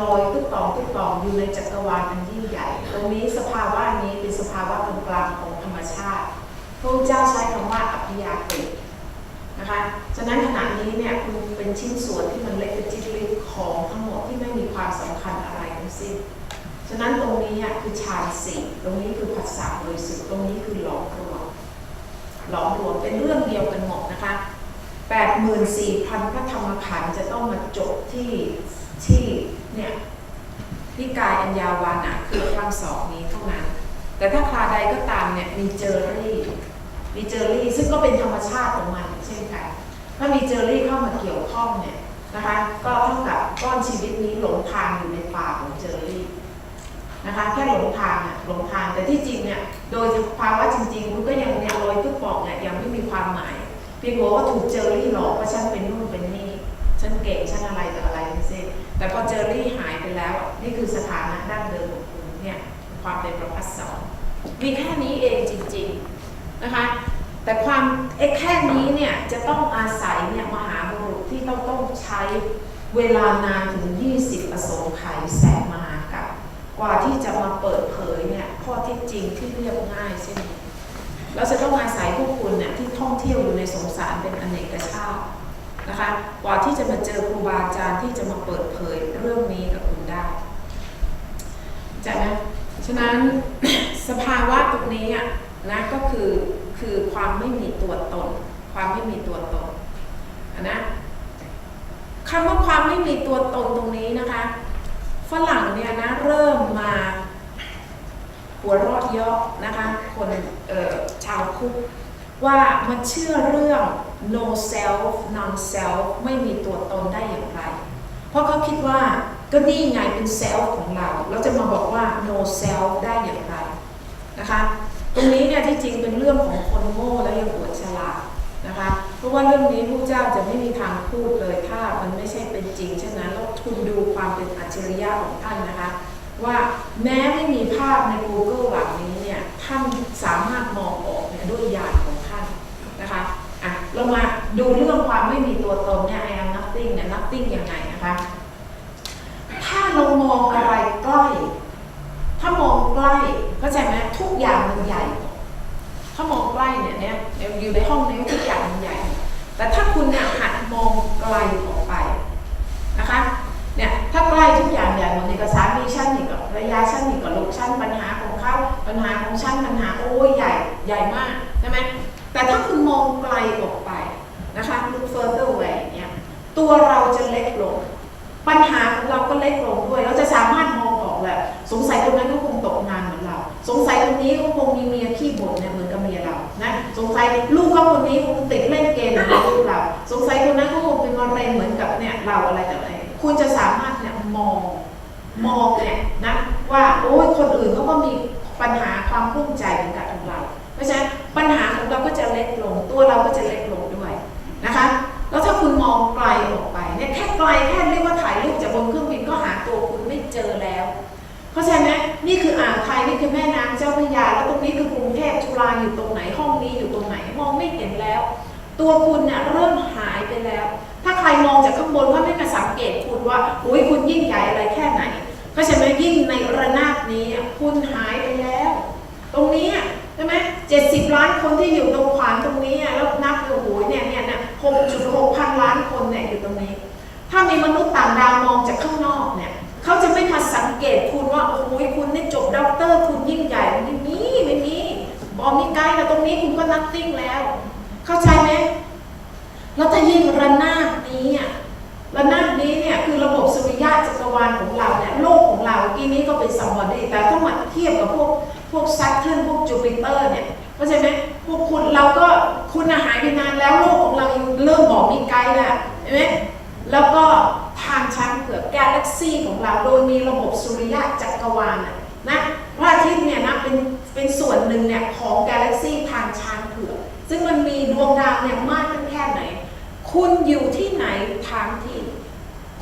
ลอยตุ๊กตองตุ๊กตองอยู่ในจักรวาลอันยิ่งใหญ่ ตรงนี้สภาวะนี้เป็นสภาวะตรงกลางของธรรมชาติพระเจ้าใช้คำว่าอภิยาตินะคะ ฉะนั้นขณะนี้เนี่ยคุณเป็นชิ้นส่วนที่มันเล็กจิตเล็กของทั้งหมดที่ไม่มีความสำคัญอะไรทั้งสิ้น ฉะนั้นตรงนี้คือฌานสี่ตรงนี้คือภาษาบริสุทธิ์ตรงนี้คือหลอมรวมหลอมรวมเป็นเรื่องเดียวกันหมดนะคะ84,000พระธรรมขันธ์จะต้องมาจบที่ ที่เนี่ยที่กายอัญญาวานะคือคำสอบนี้เท่านั้น แต่ถ้าคราใดก็ตามเนี่ยมีเจอรี่มีเจอรี่ซึ่งก็เป็นธรรมชาติของมันเช่นกันถ้ามีเจอรี่เข้ามาเกี่ยวข้องเนี่ยนะคะก็เท่ากับก้อนชีวิตนี้หลงทางอยู่ในป่าของเจอรี่นะคะแค่หลงทางอะหลงทางแต่ที่จริงเนี่ยโดยภาวะจริงๆคุณก็ยังเนี่ยลอยทุกปอกเนี่ยยังไม่มีความหมายเพียงบอกว่าถูกเจอรี่หลอกว่าฉันเป็นนู่นเป็นนี่ฉันเก่งฉันอะไรต่ออะไร ทั้งสิ้นแต่พอเจอรี่หายไปแล้ว นี่คือสถานะดั้งเดิมของคุณเนี่ยความเป็นประพัสสอนมีแค่นี้เองจริงๆนะคะแต่ความไอ้แค่นี้เนี่ยจะต้องอาศัยเนี่ยมหาบุรุษที่ต้องต้องใช้เวลานานถึง 20 อสงไขยแสนมหากับกว่าที่จะมาเปิดเผยเนี่ยข้อที่จริงที่เรียบง่ายเช่นนี้เราจะต้องอาศัยพวกคุณเนี่ยที่ท่องเที่ยวอยู่ในสงสารเป็นอเนกชาติ นะคะกว่าที่จะมาเจอครูบาอาจารย์ที่จะมาเปิดเผยเรื่องนี้กับคุณได้ใช่ไหมฉะนั้นสภาวะตรงนี้อะนะก็คือคือความไม่มีตัวตน ความไม่มีตัวตนนะคำว่าความไม่มีตัวตนตรงนี้นะคะฝรั่งเนี่ยนะเริ่มมาหัวเรอดเยาะนะคะคนชาวคุกว่ามันเชื่อเรื่อง no self non self ไม่มีตัวตนได้อย่างไร เพราะเขาคิดว่าก็นี่ไงเป็น self ของเรา เราจะมาบอกว่า no self ได้อย่างไรนะคะ ตรงนี้เนี่ยที่จริงเป็นเรื่องของคนโง่และยังอวดฉลาดนะคะ เพราะว่าเรื่องนี้พระเจ้าจะไม่มีทางพูดเลยถ้ามันไม่ใช่เป็นจริงฉะนั้นแล้วคุณดูความเป็นอัจฉริยะของท่านนะคะ ว่าแม้ไม่มีภาพใน Google หลังนี้เนี่ยท่านสามารถมองออกเนี่ยด้วยญาณของท่านนะคะ อะ เรามาดูเรื่องความไม่มีตัวตนเนี่ย I am nothing เนี่ย nothing ยังไงนะคะ ถ้าเรามองอะไรใกล้ ถ้ามองใกล้เข้าใจไหมทุกอย่างมันใหญ่ ถ้ามองใกล้เนี่ยเนี่ยอยู่ในห้องนี้ทุกอย่างมันใหญ่ แต่ถ้าคุณเนี่ยหัดมองไกลออกไปนะคะเนี่ยถ้าใกล้ทุกอย่างใหญ่หมดนี่ก็สามีฉันนี่ก็ภรรยาฉันนี่ก็ลูกฉันปัญหาของเขาปัญหาของฉันปัญหาโอ้ยใหญ่ใหญ่มากใช่ไหมแต่ถ้าคุณมองไกลออกไป นะคะ look further away เนี่ยตัวเราจะเล็กลง ปัญหาของเราก็เล็กลงด้วย เราจะสามารถมองออกแหละสงสัยคนนั้นก็คงตกงานเหมือนเรา สงสัยคนนี้ก็คงมีเมียขี้บ่นเนี่ยเหมือนกับเมียเรานะสงสัยลูกเขาคนนี้คงติดเล่นเกมเหมือนลูกเรา สงสัยคนนั้นก็คงเป็นมะเร็งเหมือนกับเนี่ยเราอะไรต่ออะไรคุณจะสามารถเนี่ยมองมองเนี่ยนะว่าโอ้ยคนอื่นเขาก็มีปัญหาความรุ่มใจเหมือนกับของเรา เพราะฉะนั้นปัญหาของเราก็จะเล็กลง ตัวเราก็จะเล็กลง นะคะ แล้วถ้าคุณมองไกลออกไปเนี่ยแค่ไกลแค่เรียกว่าถ่ายรูปจากบนเครื่องบินก็หาตัวคุณไม่เจอแล้วเพราะฉะนั้นนี่คืออ่าวไทยนี่คือแม่น้ำเจ้าพระยา แล้วตรงนี้คือกรุงเทพจุฬาอยู่ตรงไหนห้องนี้อยู่ตรงไหนมองไม่เห็นแล้ว ตัวคุณเนี่ยเริ่มหายไปแล้ว ถ้าใครมองจากข้างบนก็ไม่มาสังเกตคุณว่าอุ้ยคุณยิ่งใหญ่อะไรแค่ไหนก็ใช่ไหมยิ่งในระนาบนี้คุณหายไปแล้ว ตรงนี้ใช่ไหมเจ็ดสิบล้านคนที่อยู่ตรงขวางตรงนี้แล้ว 6.6 พันล้านคนเนี่ยอยู่ตรงนี้ ถ้ามีมนุษย์ต่างดาวมองจากข้างนอกเนี่ยเขาจะไม่มาสังเกตคุณว่า โอ้ยคุณนี่จบด็อกเตอร์ คุณยิ่งใหญ่ไม่มีไม่มีบอกมีใกล้แล้วตรงนี้คุณก็นักติ้งแล้ว เข้าใจไหมแล้วถ้ายิ่งระนาบนี้อะระนาบนี้เนี่ยคือระบบสุริยะจักรวาลของเราเนี่ยโลกของเราทีนี้ก็เป็นสัมบอดี้แต่ต้องมาเทียบกับพวกพวกซัตเทิร์นพวกจูปิเตอร์เนี่ย เข้าใจไหมพวกคุณเราก็คุณหายไปนานแล้วโลกของเราเริ่มบอกมีไกด์แล้วเห็นไหมแล้วก็ทางช้างเผือกกาแล็กซี่ของเราโดยมีระบบสุริยะจักรวาลนะนะพระอาทิตย์เนี่ยนะเป็นเป็นส่วนหนึ่งเนี่ยของกาแล็กซี่ทางช้างเผือกซึ่งมันมีดวงดาวเนี่ยมากขึ้นแค่ไหน คุณอยู่ที่ไหนทางที่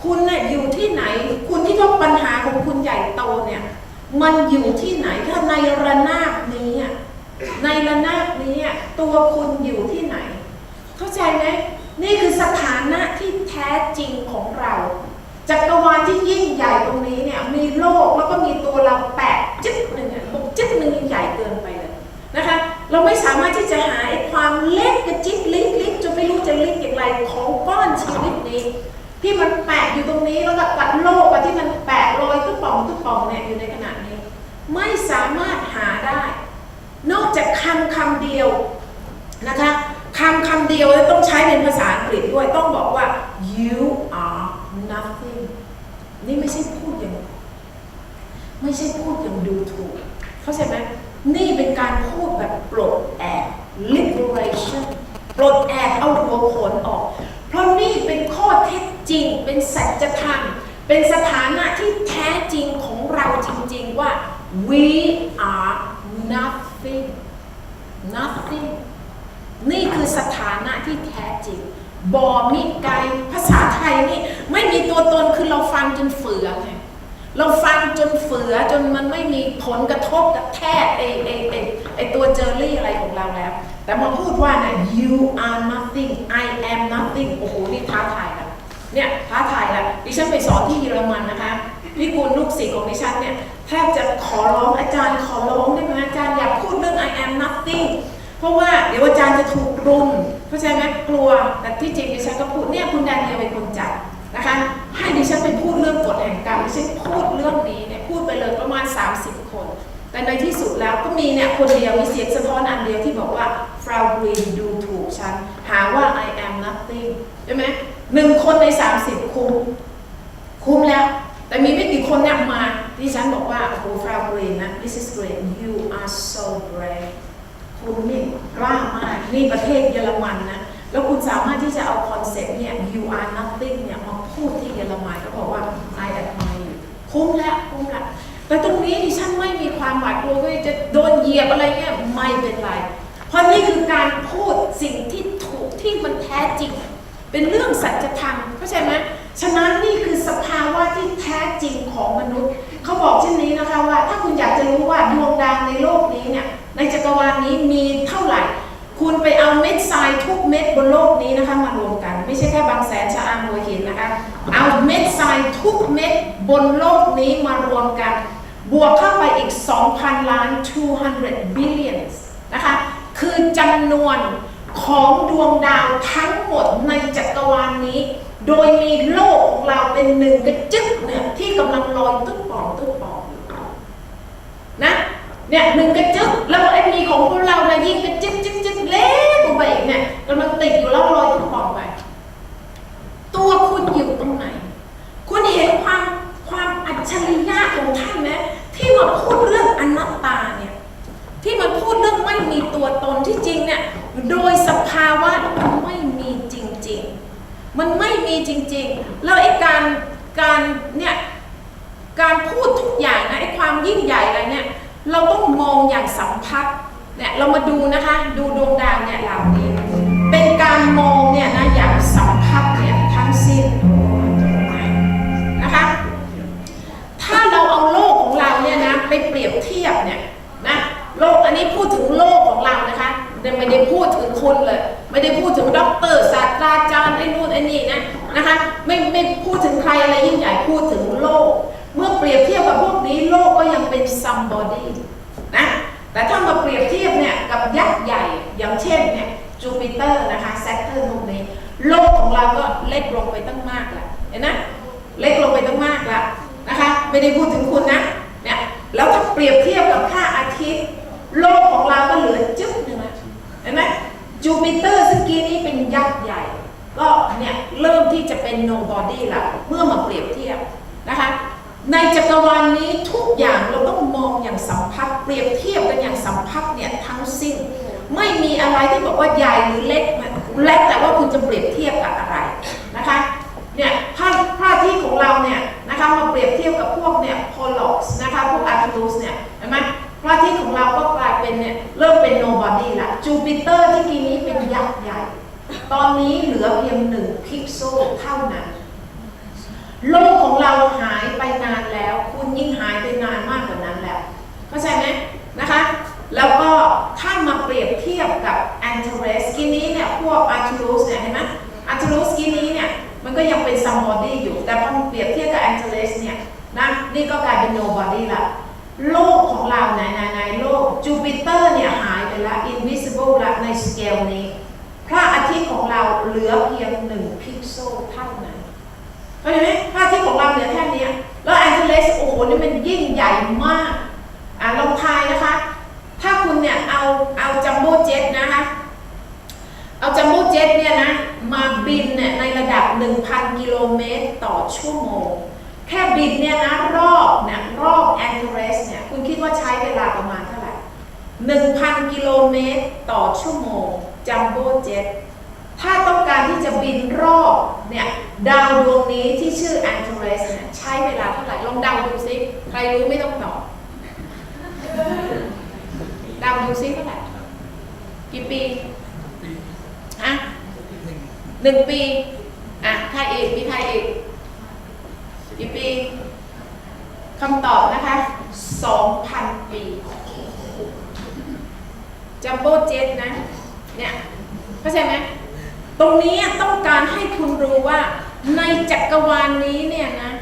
คุณเนี่ยอยู่ที่ไหน คุณที่ว่าปัญหาของคุณใหญ่โตเนี่ยมันอยู่ที่ไหนถ้าในระนาบ ในระนาบนี้ตัวคุณอยู่ที่ไหน เข้าใจไหมนี่คือสถานะที่แท้จริงของเราจักรวาลที่ยิ่งใหญ่ตรงนี้เนี่ยมีโลกแล้วก็มีตัวเราแปะจึ๊กหนึ่งอะบอกจึ๊กหนึ่งใหญ่เกินไปเลยนะคะ เราไม่สามารถที่จะหาไอ้ความเล็กกระจิบเล็กๆจนไม่รู้จะเล็กอย่างไรของก้อนชีวิตนี้ ที่มันแปะอยู่ตรงนี้แล้วก็กับโลกอะที่มันแปะลอยตุ๊บป่องตุ๊บป่องเนี่ยอยู่ในขณะนี้ ไม่สามารถหาได้ จากคำคำเดียวนะคะคำคำเดียวต้องใช้เป็นภาษาอังกฤษด้วยต้องบอกว่า you are nothing นี่ไม่ใช่พูดอย่าง ไม่ใช่พูดอย่างดูถูก เข้าใจไหมนี่เป็นการพูดแบบปลดแอก liberation ปลดแอกเอาหัวโขนออก เพราะนี่เป็นข้อเท็จจริง เป็นสัจธรรม เป็นสถานะที่แท้จริงของเราจริง ๆว่า we are nothing nothing นี่คือสถานะที่แท้จริงบอมิไกภาษาไทยนี่ไม่มีตัวตนคือเราฟังจนเฟือไงเราฟังจนเฟือจนมันไม่มีผลกระทบกับแทกไอไอไอไอตัวเจอรี่อะไรของเราแล้ว แต่มาพูดว่านะ you are nothing I am nothing โอ้โหนี่ท้าทายแล้วเนี่ยท้าทายแล้วดิฉันไปสอนที่เยอรมันนะคะ พี่กุลลูกศิษย์ของดิฉันเนี่ยแทบจะขอร้องอาจารย์ขอร้องได้ไหมอาจารย์อยากพูดเรื่อง I am nothing เพราะว่าเดี๋ยวอาจารย์จะถูกรุมเข้าใจไหมกลัวแต่ที่จริงดิฉันก็พูดเนี่ยคุณแดนเนียเป็นคนจัดนะคะให้ดิฉันไปพูดเรื่องกฎแห่งกรรมดิฉันพูดเรื่องนี้เนี่ยพูดไปเลยประมาณ 30 คน แต่ในที่สุดแล้วก็มีเนี่ยคนเดียวมีเสียงสะท้อนอันเดียวที่บอกว่าฟราวกรีนดูถูกฉันหาว่า I am nothing ใช่ไหมหนึ่งคนใน 30 คุ้มคุ้มแล้วแต่มี คนเนี่ยมาดิฉันบอกว่าโอ้โหฟราวกรนนะ this is great you are so brave คุณนี่กล้ามาก นี่ประเทศเยอรมันนะ แล้วคุณสามารถที่จะเอาคอนเซ็ปต์เนี่ย you are nothing เนี่ยมาพูดที่เยอรมันก็บอกว่า I admire you คุ้มแล้วคุ้มแล้วแต่ตรงนี้ดิฉันไม่มีความหวาดกลัวว่าจะโดนเหยียบอะไรเงี้ยไม่เป็นไร เพราะนี่คือการพูดสิ่งที่ถูกที่มันแท้จริง เป็นเรื่องสัจธรรมเข้าใจไหม ฉะนั้นนี่คือสภาวะที่แท้จริงของมนุษย์ เขาบอกเช่นนี้นะคะว่า ถ้าคุณอยากจะรู้ว่าดวงดาวในโลกนี้เนี่ยในจักรวาลนี้มีเท่าไหร่ คุณไปเอาเม็ดทรายทุกเม็ดบนโลกนี้นะคะมารวมกัน ไม่ใช่แค่บางแสนชะอำหัวหินนะคะ เอาเม็ดทรายทุกเม็ดบนโลกนี้มารวมกัน บวกเข้าไปอีก 2,000 ล้าน 200 billions นะคะคือจำนวนของดวงดาวทั้งหมดในจักรวาลนี้ โดยมีโลกของเราเป็นหนึ่งกระจึกเนี่ยที่กำลังลอยตุ๊บปองตุ๊บปองนะเนี่ยหนึ่งกระจึกแล้วไอ้มีของพวกเราเนี่ยยิ่งกระจึกจึกจึกเล็กลงไปอีกเนี่ยกำลังติดอยู่แล้วลอยตุ๊บปองไป ตัวคุณอยู่ตรงไหน คุณเห็นความความอัจฉริยะของท่านไหมที่มาพูดเรื่องอนัตตาเนี่ยที่มันพูดเรื่องไม่มีตัวตนที่จริงเนี่ยโดยสภาวะมันไม่มีจริง มันไม่มีจริงๆ แล้วไอ้การการเนี่ยการพูดทุกอย่างนะไอ้ความยิ่งใหญ่อะไรเนี่ยเราต้องมองอย่างสัมพัทธ์เนี่ยเรามาดูนะคะ ดูดวงดาวเนี่ยเหล่านี้ ไม่ไม่พูดถึงใครอะไรยิ่งใหญ่พูดถึงโลก เมื่อเปรียบเทียบกับพวกนี้โลกก็ยังเป็น somebody นะแต่ถ้ามาเปรียบเทียบเนี่ยกับยักษ์ใหญ่อย่างเช่นเนี่ยจูปิเตอร์นะคะแซตเทิร์นพวกนี้โลกของเราก็เล็กลงไปตั้งมากแล้วเห็นไหมเล็กลงไปตั้งมากแล้วนะคะไม่ได้พูดถึงคุณนะเนี่ยแล้วถ้าเปรียบเทียบกับค่าอาทิตย์ โลกของเราก็เหลือจึ๊กหนึ่งนะเห็นไหมจูปิเตอร์สกีนี้เป็นยักษ์ใหญ่ ก็เนี่ย ที่จะเป็น nobody ละเมื่อมาเปรียบเทียบนะคะในจักรวาลนี้ทุกอย่างเราต้องมองอย่างสัมพัทธ์เปรียบเทียบกันอย่างสัมพัทธ์เนี่ยทั้งสิ้น ไม่มีอะไรที่บอกว่าใหญ่หรือเล็กเล็กแต่ว่าคุณจะเปรียบเทียบกับอะไรนะคะเนี่ยถ้าพาทิตย์ของเราเนี่ยนะคะมาเปรียบเทียบกับพวกเนี่ยโพลอกส์นะคะพวกอาร์คิลูสเนี่ยเห็นไหมพระอาทิตย์ของเราก็กลายเป็นเนี่ยเริ่มเป็นโนบอดี้ละจูปิเตอร์ที่กีนี้เป็นยักษ์ใหญ่ ตอนนี้เหลือเพียงหนึ่งพิกเซลเท่านั้น โลกของเราหายไปนานแล้ว คุณยิ่งหายไปนานมากกว่านั้นแล้ว เข้าใจไหมนะคะ แล้วก็ถ้ามาเปรียบเทียบกับแอนเทเรสกินนี้เนี่ย พวกอาร์ทูรูสเนี่ยเห็นไหมอาร์ทูรูสกินนี้เนี่ย มันก็ยังเป็นซัมบอดี้อยู่ แต่พอเปรียบเทียบกับแอนเทเรสเนี่ยนะนี่ก็กลายเป็นโนบอดี้ละโลกของเราในในในโลกจูปิเตอร์เนี่ยหายไปละ invisible ละในสเกลนี้ พระอาทิตย์ของเราเหลือเพียงหนึ่งพิกเซลเท่านั้นเข้าใจไหมพระอาทิตย์ของเราเหลือแค่นี้แล้วแอนเทเลสโอ้โหนี่มันยิ่งใหญ่มากอะลองทายนะคะ ถ้าคุณเนี่ยเอาเอาจัมโบ้เจ็ตนะคะเอาจัมโบ้เจ็ตเนี่ยนะมาบินเนี่ยในระดับ 1,000 กิโลเมตรต่อชั่วโมง แค่บินเนี่ยนะรอบเนี่ยรอบแอนเทเรสเนี่ยคุณคิดว่าใช้เวลาประมาณเท่าไหร่ 1,000 กิโลเมตรต่อชั่วโมง จัมโบ้เจ็ตถ้าต้องการที่จะบินรอบเนี่ยดาวดวงนี้ที่ชื่อแอนเทเรสเนี่ยใช้เวลาเท่าไหร่ลองเดาดูซิใครรู้ไม่ต้องตอบเดาดูซิเท่าไหร่กี่ปีฮะหนึ่งปีอะใครอีกมีใครอีกกี่ปีคำตอบนะคะ2,000ปีจัมโบ้เจ็ตนะ เนี่ยเข้าใจไหมตรงนี้ต้องการให้คุณรู้ว่าในจักรวาลนี้เนี่ยนะ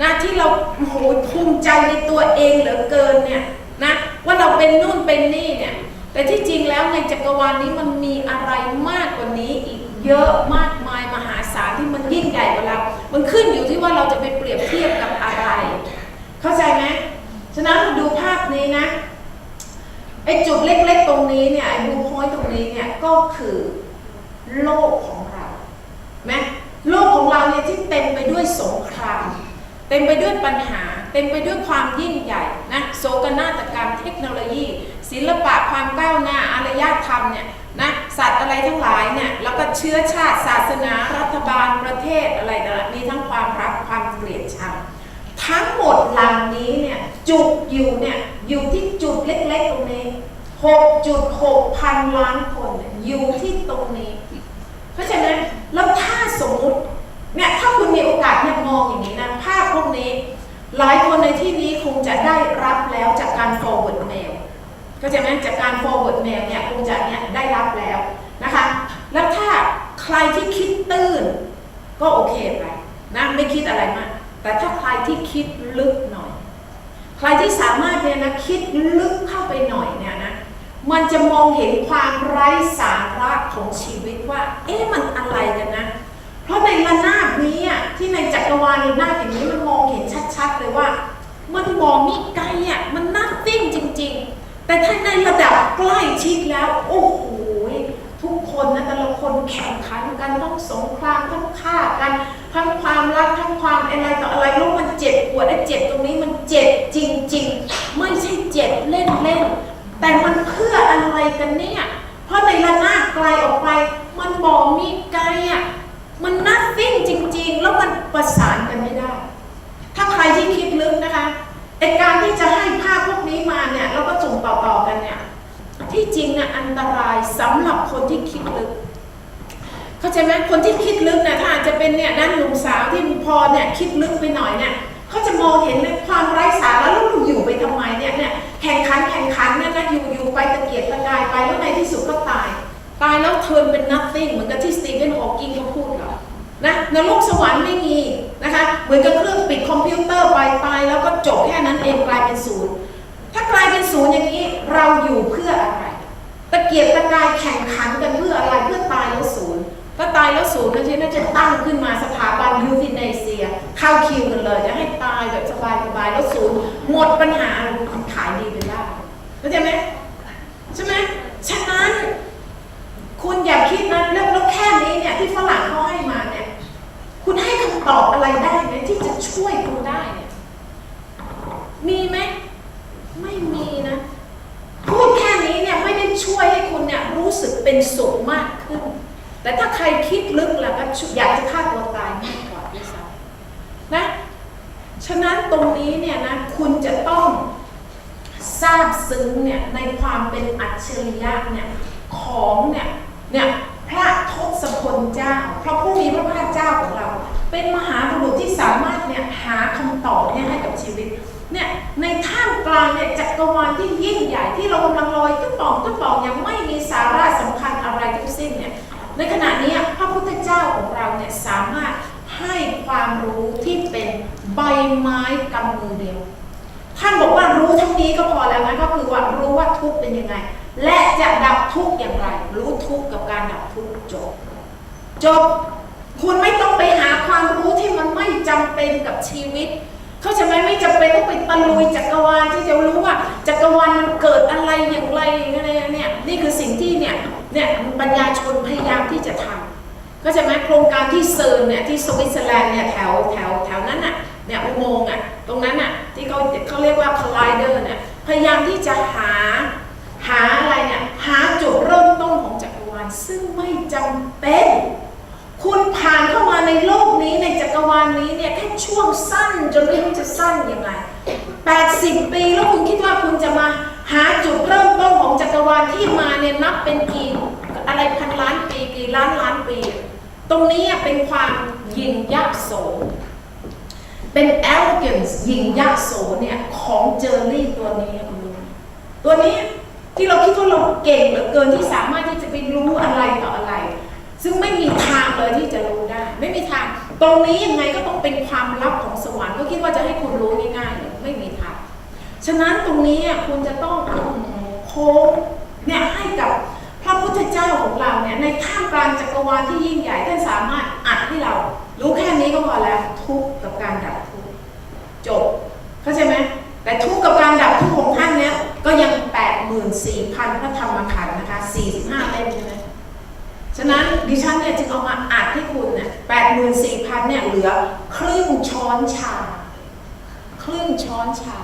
นะที่เราโอ้โหภูมิใจในตัวเองเหลือเกินเนี่ยนะว่าเราเป็นนู่นเป็นนี่เนี่ยแต่ที่จริงแล้วในจักรวาลนี้มันมีอะไรมากกว่านี้อีกเยอะมากมายมหาศาลที่มันยิ่งใหญ่กว่าเรา มันขึ้นอยู่ที่ว่าเราจะไปเปรียบเทียบกับอะไร เข้าใจไหมฉะนั้นดูภาพนี้นะไอ้จุดเล็ก ๆ ตรงนี้เนี่ยไอ้ ก็คือโลกของเราไหมโลกของเราเนี่ยที่เต็มไปด้วยสงคราม เต็มไปด้วยปัญหา เต็มไปด้วยความยิ่งใหญ่นะโศกนาฏกรรมเทคโนโลยี ศิลปะความก้าวหน้าอารยธรรมเนี่ยนะสัตว์อะไรทั้งหลายเนี่ยแล้วก็เชื้อชาติศาสนารัฐบาลประเทศอะไรต่างมีทั้งความรักความเกลียดชังทั้งหมดเหล่านี้เนี่ยจุดอยู่เนี่ยอยู่ที่จุดเล็กๆตรงนี้ 6.6 พันล้านคนอยู่ที่ตรงนี้ เพราะฉะนั้นแล้วถ้าสมมุติเนี่ยถ้าคุณมีโอกาสเนี่ยมองอย่างนี้นะภาพพวกนี้ หลายคนในที่นี้คงจะได้รับแล้วจากการ forward mail ก็จะไหมจากการ forward mail เนี่ยคงจะเนี่ยได้รับแล้วนะคะ แล้วถ้าใครที่คิดตื้น ก็โอเคไปนะไม่คิดอะไรมาก แต่ถ้าใครที่คิดลึกหน่อย ใครที่สามารถเนี่ยนะคิดลึกเข้าไปหน่อยเนี่ยนะ มันจะมองเห็นความไร้สาระของชีวิตว่า เอ๊ะมันอะไรกันนะ เพราะในระนาบนี้อะที่ในจักรวาลระนาบอย่างนี้มันมองเห็นชัดๆเลยว่า มันมองมิไกลอะมันน่าติ้งจริง ๆ แต่ถ้าในระดับใกล้ชิดแล้ว โอ้โหทุกคนนะแต่ละคนแข่งขันกันต้องสงครามต้องฆ่ากันทั้งความรักทั้งความอะไรต่ออะไรแล้วมันเจ็บปวดไอ้เจ็บตรงนี้มันเจ็บจริง ๆ ไม่ใช่เจ็บเล่นๆ แต่มันเพื่ออะไรกันเนี่ย เพราะในระนาบไกลออกไป มันบอกมีไกลอะ มันนัดติ้งจริง ๆ แล้วมันประสานกันไม่ได้ ถ้าใครที่คิดลึกนะคะไอการที่จะให้ภาพพวกนี้มาเนี่ยแล้วก็ส่งต่อๆกันเนี่ย ที่จริงนะอันตรายสำหรับคนที่คิดลึกเข้าใจไหมคนที่คิดลึกเนี่ยถ้าอาจจะเป็นเนี่ยด้านหนุ่มสาวที่พอเนี่ยคิดลึกไปหน่อยเนี่ยเขาจะมองเห็นในความไร้สาระแล้วเราอยู่ไปทำไม ตายแล้วเทินเป็น nothing เหมือนกับที่สตีเฟนฮอว์กิงเขาพูดหรอนะนรกสวรรค์ไม่มีนะคะเหมือนกับเครื่องปิดคอมพิวเตอร์ไปตายแล้วก็จบแค่นั้นเองกลายเป็นศูนย์ถ้ากลายเป็นศูนย์อย่างนี้เราอยู่เพื่ออะไรตะเกียกตะกายแข่งขันกันเพื่ออะไรเพื่อตายแล้วศูนย์ถ้าตายแล้วศูนย์นั่นที่น่าจะตั้งขึ้นมาสถาบันยูทินเนเซีย เข้าคิวกันเลย จะให้ตายแบบสบายสบายๆแล้วศูนย์หมดปัญหาขายดีเป็นได้เข้าใจไหมใช่ไหมฉะนั้น คุณอย่าคิดนะแล้วแล้วแค่นี้เนี่ยที่ฝรั่งเขาให้มาเนี่ย คุณให้คำตอบอะไรได้ไหมที่จะช่วยคุณได้เนี่ยมีไหมไม่มีนะพูดแค่นี้เนี่ยไม่ได้ช่วยให้คุณเนี่ยรู้สึกเป็นสุขมากขึ้น แต่ถ้าใครคิดลึกแล้วก็อยากจะฆ่าตัวตายมากกว่าด้วยซ้ำนะฉะนั้นตรงนี้เนี่ยนะคุณจะต้องทราบซึ้งเนี่ยในความเป็นอัจฉริยะเนี่ยของเนี่ย เนี่ยพระทศพลเจ้า พระผู้มีพระภาคเจ้าของเรา เป็นมหาบุรุษที่สามารถเนี่ยหาคำตอบเนี่ยให้กับชีวิตเนี่ยในท่ามกลางเนี่ยจักรวาลที่ยิ่งใหญ่ที่เรากำลังลอยตุ๊บป่องตุ๊บป่องยังไม่มีสาระสำคัญอะไรทั้งสิ้นเนี่ยในขณะนี้พระพุทธเจ้าของเราเนี่ยสามารถให้ความรู้ที่เป็นใบไม้กำมือเดียวท่านบอกว่ารู้เท่านี้ก็พอแล้วนะก็คือว่ารู้ว่าทุกข์เป็นยังไง และจะดับทุกข์อย่างไร รู้ทุกข์กับการดับทุกข์จบ จบ คุณไม่ต้องไปหาความรู้ที่มันไม่จำเป็นกับชีวิต เขาจะไหมไม่จำเป็นต้องไปตะลุยจักรวาลที่จะรู้ว่าจักรวาลมันเกิดอะไรอย่างไรอะไรเนี่ยนี่คือสิ่งที่เนี่ยเนี่ยปัญญาชนพยายามที่จะทำก็ใช่ไหมโครงการที่เซิร์นเนี่ยที่สวิตเซอร์แลนด์เนี่ยแถวแถวแถวนั้นน่ะเนี่ยอุโมงค์อะตรงนั้นน่ะที่เขาเขาเรียกว่า collider เนี่ยพยายามที่จะหาหาอะไรเนี่ยหาจุดเริ่มต้นของจักรวาลซึ่งไม่จำเป็น คุณผ่านเข้ามาในโลกนี้ในจักรวาลนี้เนี่ยแค่ช่วงสั้นจนไม่รู้จะสั้นยังไง80 ปีแล้วคุณคิดว่าคุณจะมาหาจุดเริ่มต้นของจักรวาลที่มาเนี่ยนับเป็นกี่อะไรพันล้านปีกี่ล้านล้านปี ตรงนี้เป็นความยิงยักษ์โสเป็น arrogance ยิงยักษ์โสเนี่ยของเจอรี่ตัวนี้คุณรู้ตัวนี้ที่เราคิดว่าเราเก่งเหลือเกินที่สามารถที่จะไปรู้อะไรต่ออะไร ซึ่งไม่มี เลยที่จะรู้ได้ ไม่มีทาง ตรงนี้ยังไงก็ต้องเป็นความลับของสวรรค์ก็คิดว่าจะให้คุณรู้ง่ายๆเลยไม่มีทางฉะนั้นตรงนี้คุณจะต้องโค้งเนี่ยให้กับพระพุทธเจ้าของเราเนี่ยในท่ามกลางจักรวาลที่ยิ่งใหญ่ท่านสามารถอัดให้เรา รู้แค่นี้ก็พอแล้วทุกกับการดับทุกจบเข้าใจไหมแต่ทุกกับการดับทุกข์ของท่านเนี่ยก็ยัง84,000พระธรรมขันธ์นะคะ45เล่มใช่ไหม ฉะนั้นดิฉันเนี่ยจึงเอามาอัดให้คุณเนี่ยแปดหมื่นสี่พันเนี่ยเหลือครึ่งช้อนชา ครึ่งช้อนชา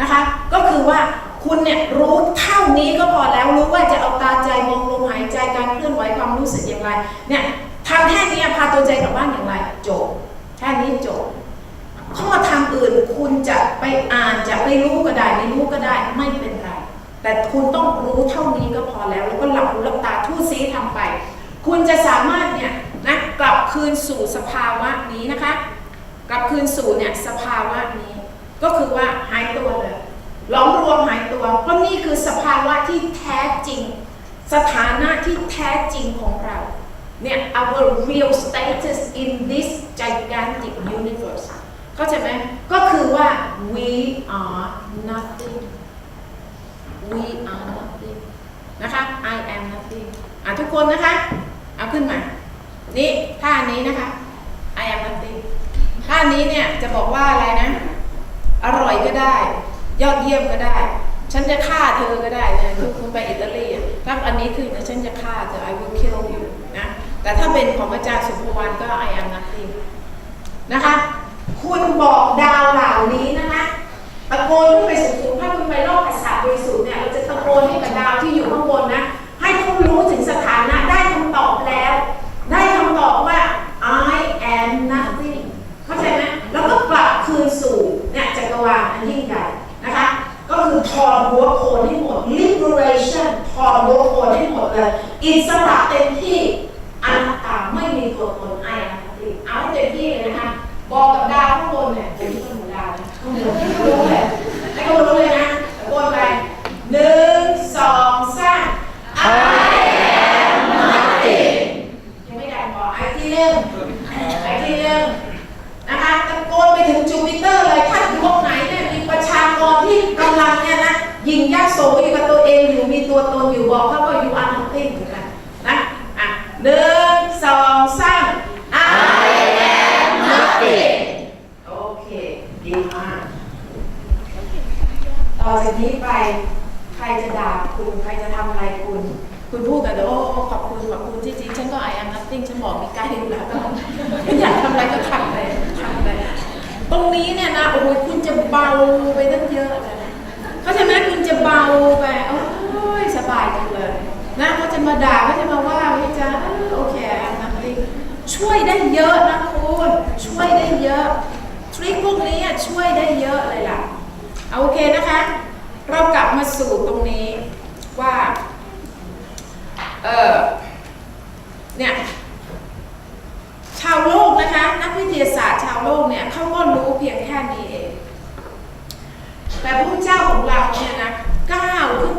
นะคะ ก็คือว่าคุณเนี่ยรู้เท่านี้ก็พอแล้วรู้ว่าจะเอาตาใจมองลมหายใจการเคลื่อนไหวความรู้สึกอย่างไร เนี่ยทำแค่นี้พาตัวใจกลับบ้านอย่างไรจบแค่นี้จบข้อทำอื่นคุณจะไปอ่านจะไปรู้ก็ได้ไม่รู้ก็ได้ไม่เป็น แต่คุณต้องรู้เท่านี้ก็พอแล้ว แล้วก็หลับหูหลับตาทู่ซีทำไป คุณจะสามารถเนี่ยนะกลับคืนสู่สภาวะนี้นะคะ กลับคืนสู่เนี่ยสภาวะนี้ ก็คือว่าหายตัวเลยหลอมรวมหายตัว เพราะนี่คือสภาวะที่แท้จริง สถานะที่แท้จริงของเราเนี่ย our real status in this gigantic universe เข้าใจไหมก็คือว่า we are nothing we are nothing นะคะ I am nothing อะทุกคนนะคะ เอาขึ้นมา นี่ท่านี้นะคะ I am nothing ท่านี้เนี่ยจะบอกว่าอะไรนะ อร่อยก็ได้ ยอดเยี่ยมก็ได้ ฉันจะฆ่าเธอก็ได้นะทุกคุณไปอิตาลีอะถ้าอันนี้คือนะฉันจะฆ่าเธอ I will kill you นะ แต่ถ้าเป็นของอาจารย์สุภวรรณก็ I am nothing นะคะ คุณบอกดาวเหล่านี้นะคะตะโกนขึ้นไปสูงๆถ้าคุณไปรอบอัศบริสุทธิ์เนี่ยเราจะตะโกนให้กับดาวที่อยู่ข้างบนนะ ให้เขารู้ถึงสถานะได้คำตอบแล้ว ได้คำตอบว่า I am nothing เข้าใจไหมแล้วก็กลับคืนสู่เนี่ยจักรวาลอันยิ่งใหญ่นะคะ ก็คือถอดหัวโขนให้หมด liberation ถอดหัวโขนให้หมดเลย อิสระเต็มที่อนัตตาไม่มีตัวตน I am nothing เอาให้เต็มที่เลยนะคะ บอกกับดาวข้างบนเนี่ยเป็นที่ต้นหัวดาวนะข้างบนรู้เลยให้เขารู้เลยนะตะโกนไปหนึ่งสองสาม I am nothing ยังไม่ดังพอไอ้ที่หนึ่งไอ้ที่หนึ่งนะคะตะโกนไปถึงจูปิเตอร์เลยถ้าดวงไหนเนี่ยมีประชากรที่กำลังเนี่ยนะยิงยักษ์ โสอยู่กับตัวเองอยู่มีตัวตนอยู่บอกเขาว่าอยู่อันนัตติ้งเหมือนกันนะอะหนึ่งสองสาม I am nothing โอเคดีมากต่อจากนี้ไปใครจะด่าคุณ ใครจะทำอะไรคุณ คุณพูดกันเลยโอ้ขอบคุณขอบคุณที่จริงฉันก็ I am nothing ฉันบอกมีใกล้อยู่แล้วก็ไม่อยากทำอะไรก็ทำเลยทำเลยตรงนี้เนี่ยนะโอ้ยคุณจะเบาไปตั้งเยอะเลย เข้าใจไหมคุณจะเบาไปโอ้ยสบายจังเลยนะเขาจะมาด่าเขาจะมาว่าเขาจะเออโอเค I am nothing ช่วยได้เยอะนะคุณช่วยได้เยอะทริคพวกนี้ช่วยได้เยอะเลยล่ะเอาโอเคนะคะ เรากลับมาสู่ตรงนี้ว่าเออเนี่ยชาวโลกนะคะ นักวิทยาศาสตร์ชาวโลกเนี่ยเขาก็รู้เพียงแค่นี้ แต่พระเจ้าของเราเนี่ยนะก้าวขึ้น